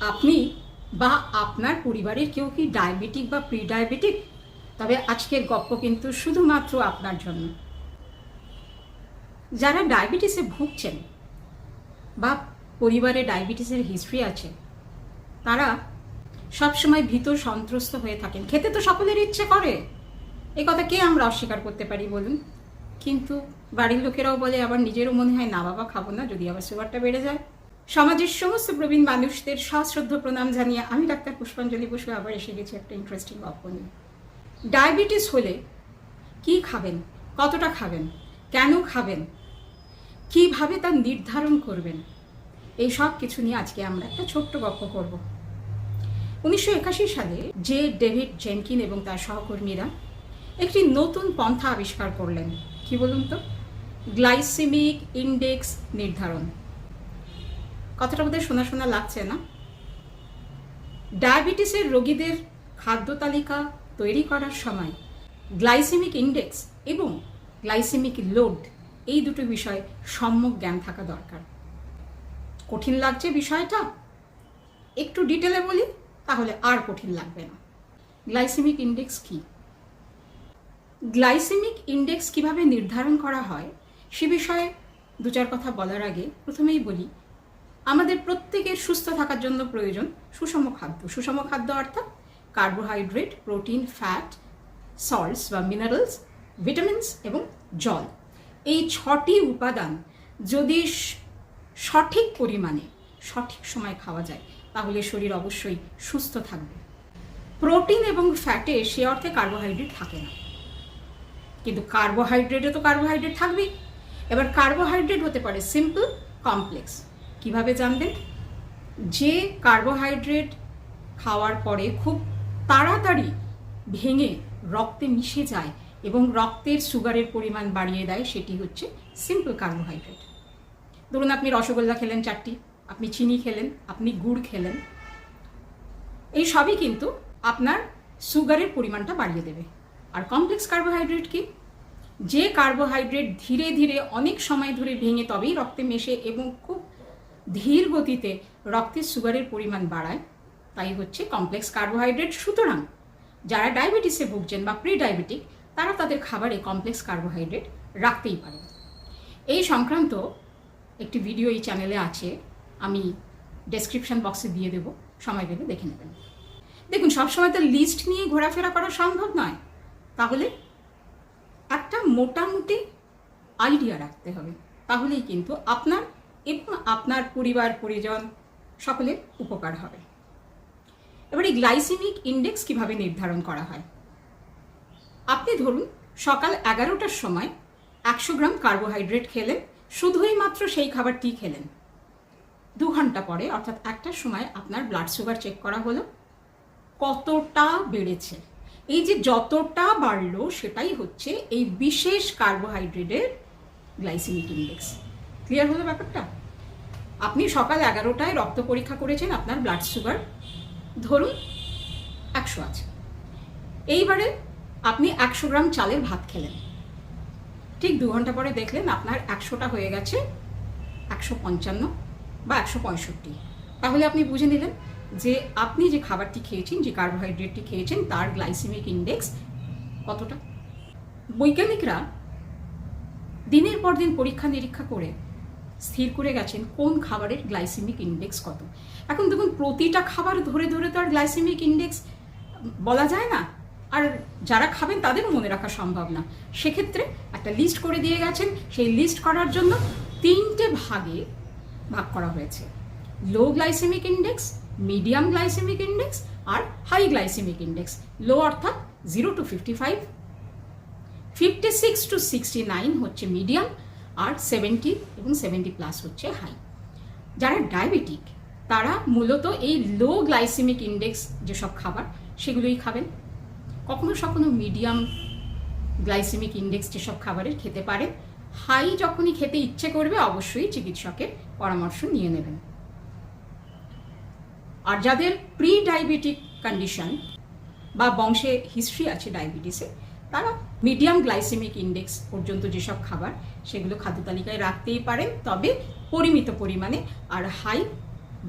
আপনি বা আপনার পরিবারের কেউ কি ডায়াবেটিক বা প্রি ডায়াবেটিক তবে আজকের গল্প কিন্তু শুধুমাত্র আপনার জন্য। যারা ডায়াবেটিসে ভুগছেন বা পরিবারে ডায়াবেটিসের হিস্ট্রি আছে, তারা সবসময় ভীত সন্ত্রস্ত হয়ে থাকেন। খেতে তো সকলের ইচ্ছে করে। এ কথা কে আমরা অস্বীকার করতে পারি বলুন? কিন্তু বাড়ির লোকেরাও বলে আবার নিজেরও মনে হয় না, বাবা খাব না, যদি আবার সুগারটা বেড়ে যায়। সমাজের সমস্ত প্রবীণ মানুষদের সশ্রদ্ধ প্রণাম জানিয়ে আমি ডাক্তার পুষ্পাঞ্জলি বসু আবার এসে গেছি একটা ইন্টারেস্টিং গল্প নিয়ে। ডায়াবেটিস হলে কি খাবেন? কতটা খাবেন? কেন খাবেন? কীভাবে তা নির্ধারণ করবেন? এই সব কিছু নিয়ে আজকে আমরা একটা ছোট্ট গল্প করব। উনিশশো একাশি সালে যে ডেভিড জেনকিন এবং তার সহকর্মীরা একটি নতুন পন্থা আবিষ্কার করলেন। কি বলুন তো? গ্লাইসেমিক ইন্ডেক্স নির্ধারণ। কথাটা বোধহয় শোনা শোনা লাগছে না। ডায়াবেটিসের রোগীদের খাদ্য তালিকা তৈরি করার সময় গ্লাইসেমিক ইন্ডেক্স এবং গ্লাইসেমিক লোড, এই দুটো বিষয়ে সম্যক জ্ঞান থাকা দরকার। কঠিন লাগছে বিষয়টা? একটু ডিটেলে বলি, তাহলে আর কঠিন লাগবে না। গ্লাইসেমিক ইন্ডেক্স কি? গ্লাইসেমিক ইন্ডেক্স কীভাবে নির্ধারণ করা হয়, সে বিষয়ে দু চার কথা বলার আগে প্রথমেই বলি আমাদের প্রত্যেকের সুস্থ থাকার জন্য প্রয়োজন সুষম খাদ্য। সুষম খাদ্য অর্থাৎ কার্বোহাইড্রেট প্রোটিন ফ্যাট সল্টস বা মিনারেলস ভিটামিনস এবং জল। এই ছটি উপাদান যদি সঠিক পরিমাণে, সঠিক সময় খাওয়া যায়, তাহলে শরীর অবশ্যই সুস্থ থাকবে। প্রোটিন এবং ফ্যাটে সে অর্থে কার্বোহাইড্রেট থাকে না। কিন্তু কার্বোহাইড্রেটে তো কার্বোহাইড্রেট থাকবেই। এবার কার্বোহাইড্রেট হতে পারে সিম্পল কমপ্লেক্স কীভাবে জানবেন? যে কার্বোহাইড্রেট খাওয়ার পরে খুব তাড়াতাড়ি ভেঙে রক্তে মিশে যায় এবং রক্তের সুগারের পরিমাণ বাড়িয়ে দেয়, সেটি হচ্ছে সিম্পল কার্বোহাইড্রেট ধরুন আপনি রসগোল্লা খেলেন চারটি, আপনি চিনি খেলেন, আপনি গুড় খেলেন, এই সবই কিন্তু আপনার সুগারের পরিমাণটা বাড়িয়ে দেবে। আর কমপ্লেক্স কার্বোহাইড্রেট কি? যে কার্বোহাইড্রেট ধীরে ধীরে অনেক সময় ধরে ভেঙে তবেই রক্তে মেশে এবং খুব ধীর গতিতে রক্তের সুগারের পরিমাণ বাড়ায়, তাই হচ্ছে কমপ্লেক্স কার্বোহাইড্রেট সুতরাং যারা ডায়াবেটিসে ভুগছেন বা প্রি ডায়াবেটিক তারা তাদের খাবারে কমপ্লেক্স কার্বোহাইড্রেট রাখতেই পারেন। এই সংক্রান্ত একটি ভিডিও এই চ্যানেলে আছে, আমি ডেসক্রিপশন বক্সে দিয়ে দেবো, সময় পেলে দেখে নেবেন। দেখুন, সবসময় তো লিস্ট নিয়ে ঘোরাফেরা করা সম্ভব নয়। তাহলে একটা মোটামুটি আইডিয়া রাখতে হবে। তাহলেই কিন্তু আপনার এবং আপনার পরিবার, পরিজন সকলের উপকার হবে। এবার এই গ্লাইসেমিক ইন্ডেক্স কীভাবে নির্ধারণ করা হয়? আপনি ধরুন, সকাল এগারোটার সময় একশো গ্রাম কার্বোহাইড্রেট খেলেন, শুধুই মাত্র সেই খাবারটি খেলেন। দু ঘণ্টা পরে, অর্থাৎ একটার সময় আপনার ব্লাড সুগার চেক করা হলো। কতটা বেড়েছে? এই যে যতটা বাড়লো, সেটাই হচ্ছে এই বিশেষ কার্বোহাইড্রেটের গ্লাইসেমিক ইন্ডেক্স। ক্লিয়ার হলো ব্যাপারটা? আপনি সকাল এগারোটায় রক্ত পরীক্ষা করেছেন আপনার ব্লাড সুগার ধরুন একশো আছে। এইবারে আপনি একশো গ্রাম চালের ভাত খেলেন। ঠিক দু ঘণ্টা পরে দেখলেন আপনার একশোটা হয়ে গেছে একশো পঞ্চান্ন বা একশো পঁয়ষট্টি। তাহলে আপনি বুঝে নিলেন যে আপনি যে খাবারটি খেয়েছেন, যে কার্বোহাইড্রেটটি খেয়েছেন, তার গ্লাইসেমিক ইন্ডেক্স কতটা? বৈজ্ঞানিকরা দিনের পর দিন পরীক্ষা নিরীক্ষা করে স্থির করে গেছেন, কোন খাবারের গ্লাইসেমিক ইন্ডেক্স কত? এখন দেখুন, প্রতিটা খাবার ধরে ধরে তো আর গ্লাইসেমিক ইন্ডেক্স বলা যায় না। আর যারা খাবেন তাদেরও মনে রাখা সম্ভব না। সেক্ষেত্রে একটা লিস্ট করে দিয়ে গেছেন। সেই লিস্ট করার জন্য তিনটে ভাগে ভাগ করা হয়েছে। Low glycemic index medium glycemic index আর হাই গ্লাইসেমিক ইন্ডেক্স লো অর্থাৎ zero to fifty five fifty six to sixty nine হচ্ছে মিডিয়াম আর সেভেন্টি এবং সেভেন্টি প্লাস হচ্ছে হাই যারা ডায়াবেটিক তারা মূলত এই লো গ্লাইসেমিক ইন্ডেক্স যেসব খাবার, সেগুলোই খাবেন। কখনো কখনো মিডিয়াম গ্লাইসেমিক ইন্ডেক্স যেসব খাবারের খেতে পারেন হাই যখনই খেতে ইচ্ছে করবে অবশ্যই চিকিৎসকের পরামর্শ নিয়ে নেবেন। আর যাদের প্রি ডায়াবেটিক কন্ডিশন বা বংশে হিস্ট্রি আছে ডায়াবেটিসে তারা মিডিয়াম গ্লাইসেমিক ইন্ডেক্স পর্যন্ত যেসব খাবার, সেগুলো খাদ্য তালিকায় রাখতেই পারেন তবে পরিমিত পরিমাণে আর হাই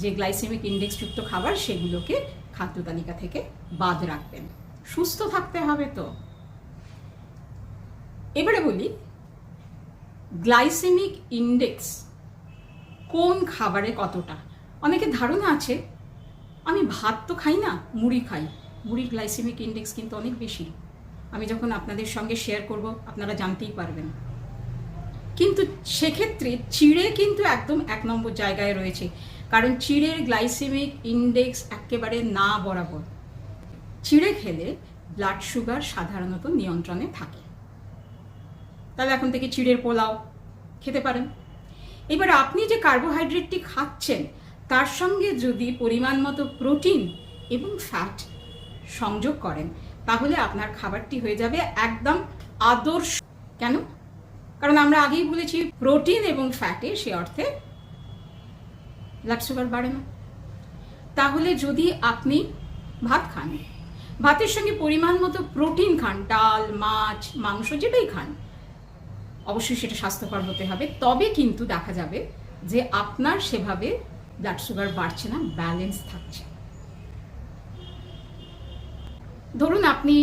যে গ্লাইসেমিক ইন্ডেক্সযুক্ত খাবার, সেগুলোকে খাদ্য তালিকা থেকে বাদ রাখবেন। সুস্থ থাকতে হবে তো। এবারে বলি গ্লাইসেমিক ইন্ডেক্স কোন খাবারে কতটা? অনেকে ধারণা আছে, আমি ভাত তো খাই না, মুড়ি খাই। মুড়ির গ্লাইসেমিক ইন্ডেক্স কিন্তু অনেক বেশি। আমি যখন আপনাদের সঙ্গে শেয়ার করব, আপনারা জানতেই পারবেন। কিন্তু সেক্ষেত্রে চিড়ে কিন্তু একদম এক নম্বর জায়গায় রয়েছে। কারণ চিড়ের গ্লাইসেমিক ইন্ডেক্স একেবারে না বরাবর। চিড়ে খেলে ব্লাড সুগার সাধারণত নিয়ন্ত্রণে থাকে। তাহলে এখন থেকে চিড়ের পোলাও খেতে পারেন। এবার আপনি যে কার্বোহাইড্রেটটি খাচ্ছেন, তার সঙ্গে যদি পরিমাণ মতো প্রোটিন এবং ফ্যাট সংযোগ করেন তাহলে আপনার খাবারটি হয়ে যাবে একদম আদর্শ। কেন? কারণ আমরা আগেই বলেছি, প্রোটিন এবং ফ্যাটে সে অর্থে ব্লাড সুগার বাড়ে না। তাহলে যদি আপনি ভাত খান, ভাতের সঙ্গে পরিমাণ মতো প্রোটিন খান, ডাল, মাছ, মাংস যেটাই খান, অবশ্যই সেটা স্বাস্থ্যকর হতে হবে। তবে কিন্তু দেখা যাবে যে আপনার সেভাবে ব্লাড সুগার বাড়ছে না ব্যালেন্স থাকছে। ধরুন আপনি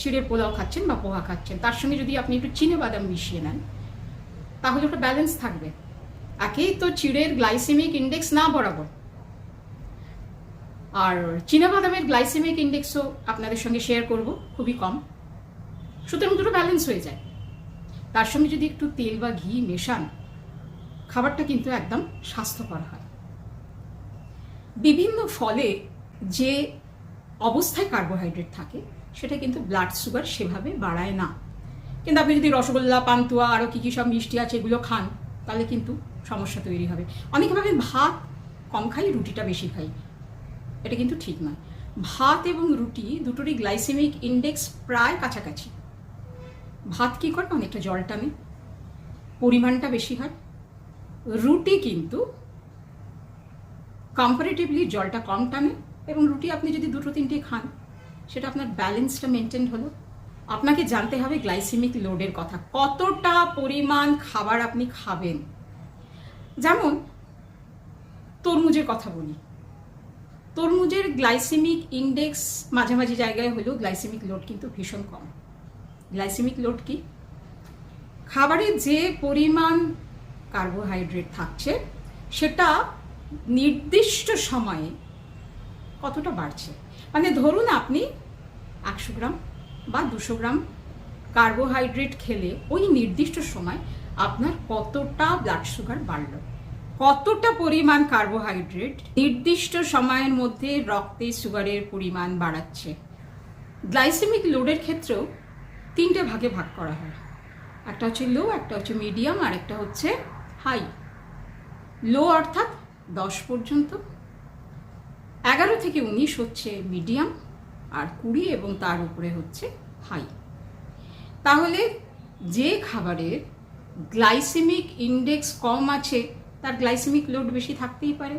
চিড়ের পোলাও খাচ্ছেন বা পোহা খাচ্ছেন, তার সঙ্গে যদি আপনি একটু চিনে বাদাম মিশিয়ে নেন, তাহলে ওটা ব্যালেন্স থাকবে। একেই তো চিড়ের গ্লাইসেমিক ইন্ডেক্স না বরাবর। আর বাদামের গ্লাইসেমিক ইন্ডেক্সও আপনাদের সঙ্গে শেয়ার করব, খুবই কম। সুতরাং দুটো ব্যালেন্স হয়ে যায়। তার সঙ্গে যদি একটু তেল বা ঘি মেশান, খাবারটা কিন্তু একদম স্বাস্থ্যকর হয়। বিভিন্ন ফলে যে অবস্থায় কার্বোহাইড্রেট থাকে, সেটা কিন্তু ব্লাড সুগার সেভাবে বাড়ায় না। কিন্তু আপনি যদি রসগোল্লা, পান্তুয়া আরও কী কী সব মিষ্টি আছে এগুলো খান, তাহলে কিন্তু সমস্যা তৈরি হবে। অনেকে ভাবেন ভাত কম খাই, রুটিটা বেশি খাই। এটা কিন্তু ঠিক নয়। ভাত এবং রুটি দুটোরই গ্লাইসেমিক ইন্ডেক্স প্রায় কাছাকাছি। ভাত কী করে? অনেকটা জল টানে, পরিমাণটা বেশি হয়। রুটি কিন্তু কম্পারেটিভলি জলটা কম টানে এবং রুটি আপনি যদি দুটো তিনটে খান, সেটা আপনার ব্যালেন্সটা মেনটেন হলো। আপনাকে জানতে হবে গ্লাইসেমিক লোডের কথা। কতটা পরিমাণ খাবার আপনি খাবেন? যেমন, তরমুজের কথা বলি। তরমুজের গ্লাইসেমিক ইন্ডেক্স মাঝামাঝি জায়গায় হলেও গ্লাইসেমিক লোড কিন্তু ভীষণ কম। গ্লাইসেমিক লোড কি? খাবারে যে পরিমাণ কার্বোহাইড্রেট থাকছে, সেটা নির্দিষ্ট সময়ে কতটা বাড়ছে? মানে ধরুন আপনি একশো গ্রাম বা দুশো গ্রাম কার্বোহাইড্রেট খেলে ওই নির্দিষ্ট সময় আপনার কতটা ব্লাড সুগার বাড়লো? কতটা পরিমাণ কার্বোহাইড্রেট নির্দিষ্ট সময়ের মধ্যে রক্তে সুগারের পরিমাণ বাড়াচ্ছে? গ্লাইসেমিক লোডের ক্ষেত্রেও তিনটে ভাগে ভাগ করা হয়। একটা হচ্ছে লো একটা হচ্ছে মিডিয়াম আর একটা হচ্ছে হাই লো অর্থাৎ দশ পর্যন্ত এগারো থেকে উনিশ হচ্ছে মিডিয়াম আর কুড়ি এবং তার উপরে হচ্ছে হাই। তাহলে যে খাবারের গ্লাইসেমিক ইন্ডেক্স কম আছে, তার গ্লাইসেমিক লোড বেশি থাকতেই পারে।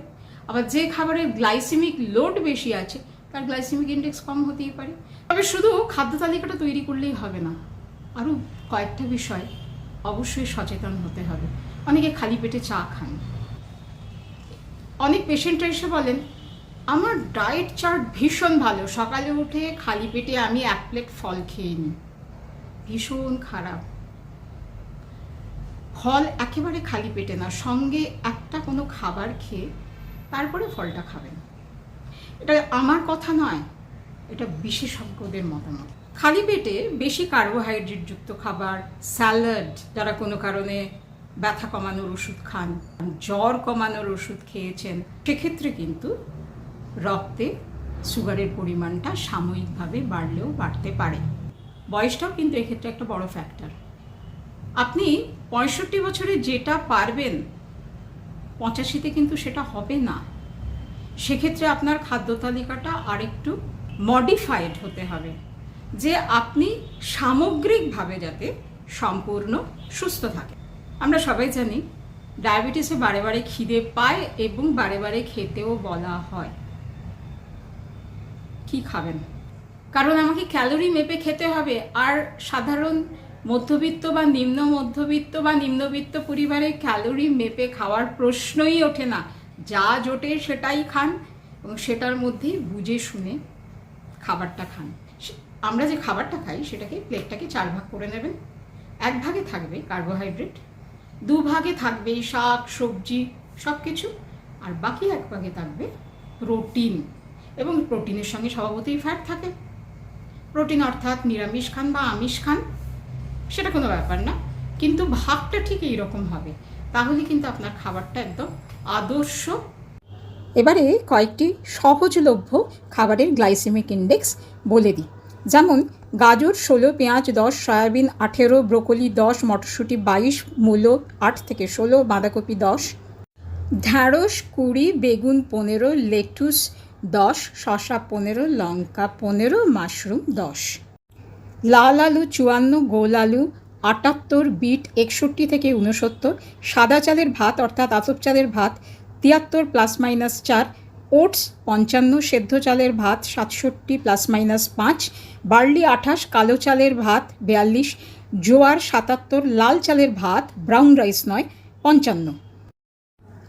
আবার যে খাবারের গ্লাইসেমিক লোড বেশি আছে, তার গ্লাইসেমিক ইন্ডেক্স কম হতেই পারে। তবে শুধু খাদ্য তালিকাটা তৈরি করলেই হবে না, আরও কয়েকটা বিষয় অবশ্যই সচেতন হতে হবে। অনেকে খালি পেটে চা খান। অনেক পেশেন্টরা এসে বলেন আমার ডায়েট চার্ট ভীষণ ভালো। সকালে উঠে খালি পেটে আমি এক প্লেট ফল খেয়ে নিই। ভীষণ খারাপ। ফল একেবারে খালি পেটে না, সঙ্গে একটা কোনো খাবার খেয়ে তারপরে ফলটা খাবেন। এটা আমার কথা নয়, এটা বিশেষজ্ঞদের মতামত। খালি পেটে বেশি কার্বোহাইড্রেটযুক্ত খাবার স্যালাড যারা কোনো কারণে ব্যথা কমানোর ওষুধ খান, জ্বর কমানোর ওষুধ খেয়েছেন, সেক্ষেত্রে কিন্তু রক্তে সুগারের পরিমাণটা সাময়িকভাবে বাড়লেও বাড়তে পারে। বয়সটাও কিন্তু এক্ষেত্রে একটা বড় ফ্যাক্টর আপনি পঁয়ষট্টি বছরে যেটা পারবেন, পঁচাশিতে কিন্তু সেটা হবে না। সেক্ষেত্রে আপনার খাদ্য তালিকাটা আরেকটু মডিফাইড হতে হবে, যে আপনি সামগ্রিকভাবে যাতে সম্পূর্ণ সুস্থ থাকে আমরা সবাই জানি, ডায়াবেটিসে বারে বারে খিদে পায় এবং বারে বারে খেতেও বলা হয়। কি খাবেন? কারণ আমাকে ক্যালোরি মেপে খেতে হবে। আর সাধারণ মধ্যবিত্ত বা নিম্ন মধ্যবিত্ত বা নিম্নবিত্ত পরিবারে ক্যালোরি মেপে খাওয়ার প্রশ্নই ওঠে না। যা জোটে সেটাই খান এবং সেটার মধ্যে বুঝে শুনে খাবারটা খান। আমরা যে খাবারটা খাই, সেটাকে প্লেটটাকে চার ভাগ করে নেবেন। এক ভাগে থাকবে কার্বোহাইড্রেট, দু ভাগে থাকবে শাক, সবজি সব কিছু আর বাকি এক ভাগে থাকবে প্রোটিন। এবং প্রোটিনের সঙ্গে স্বভাবতই ফ্যাট থাকে। প্রোটিন অর্থাৎ নিরামিষ খান বা আমিষ খান, সেটা কোনো ব্যাপার না। কিন্তু ভাগটা ঠিক এইরকম হবে। তাহলে কিন্তু আপনার খাবারটা একদম আদর্শ। এবারে কয়েকটি সহজলভ্য খাবারের গ্লাইসেমিক ইন্ডেক্স বলে দিই। যেমন, গাজর ষোলো, পেঁয়াজ দশ, সয়াবিন আঠেরো, ব্রোকলি দশ, মটরশুঁটি বাইশ, মূলো আট থেকে ষোলো, বাঁধাকপি দশ, ঢ্যাঁড়স কুড়ি, বেগুন পনেরো, লেটুস দশ, শশা পনেরো, লঙ্কা পনেরো, মাশরুম দশ। লাল আলু চুয়ান্ন গোল আলু আটাত্তর, বিট একষট্টি থেকে উনসত্তর সাদা চালের ভাত অর্থাৎ আতপ চালের ভাত তিয়াত্তর প্লাস মাইনাস চার, ওটস পঞ্চান্ন, সেদ্ধ চালের ভাত সাতষট্টি প্লাস মাইনাস পাঁচ, বার্লি আঠাশ, কালো চালের ভাত বিয়াল্লিশ, জোয়ার সাতাত্তর, লাল চালের ভাত ব্রাউন রাইস নয়, পঞ্চান্ন।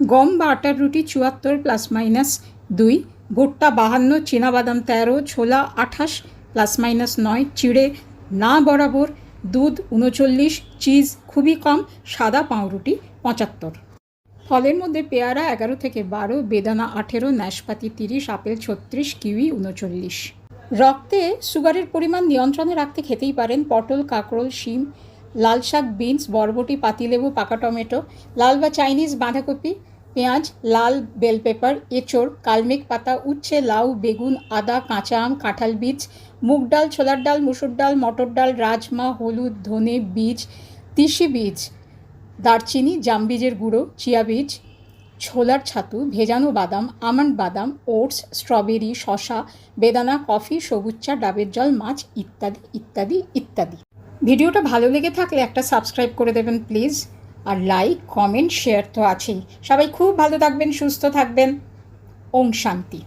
গম বা আটার রুটি চুয়াত্তর প্লাস মাইনাস দুই ভুট্টা বাহান্ন বাদাম তেরো, ছোলা আঠাশ, প্লাস মাইনাস নয়, চিড়ে না বরাবর, দুধ উনচল্লিশ, চিজ খুবই কম, সাদা পাউরুটি পঁচাত্তর। ফলের মধ্যে পেয়ারা এগারো থেকে বারো, বেদানা আঠেরো, নাশপাতি তিরিশ, আপেল ছত্রিশ, কিউই উনচল্লিশ। রক্তে সুগারের পরিমাণ নিয়ন্ত্রণে রাখতে খেতেই পারেন পটল, কাঁকরোল, শিম লাল শাক বিনস, বরবটি, পাতিলেবু, পাকা টমেটো, লাল বা চাইনিজ বাঁধাকপি পেঁয়াজ, লাল বেল পেপার, এঁচড়, কালমেক পাতা, উচ্ছে, লাউ, বেগুন, আদা, কাঁচা আম, কাঁঠাল বীজ, মুগ ডাল, ছোলার ডাল, মুসুর ডাল, মটর ডাল, রাজমা, হলুদ, ধনে বীজ, তিসি বীজ, দারচিনি জামবীজের গুঁড়ো, চিয়া বীজ, ছোলার ছাতু, ভেজানো বাদাম, আমন্ড বাদাম, ওটস, স্ট্রবেরি শশা বেদানা, কফি, সবুজ চা, ডাবের জল, মাছ, ইত্যাদি ইত্যাদি ইত্যাদি। ভিডিওটা ভালো লেগে থাকলে একটা সাবস্ক্রাইব করে দেবেন, প্লিজ। আর লাইক কমেন্ট শেয়ার তো আছেই। সবাই খুব ভালো থাকবেন সুস্থ থাকবেন। ওম শান্তি।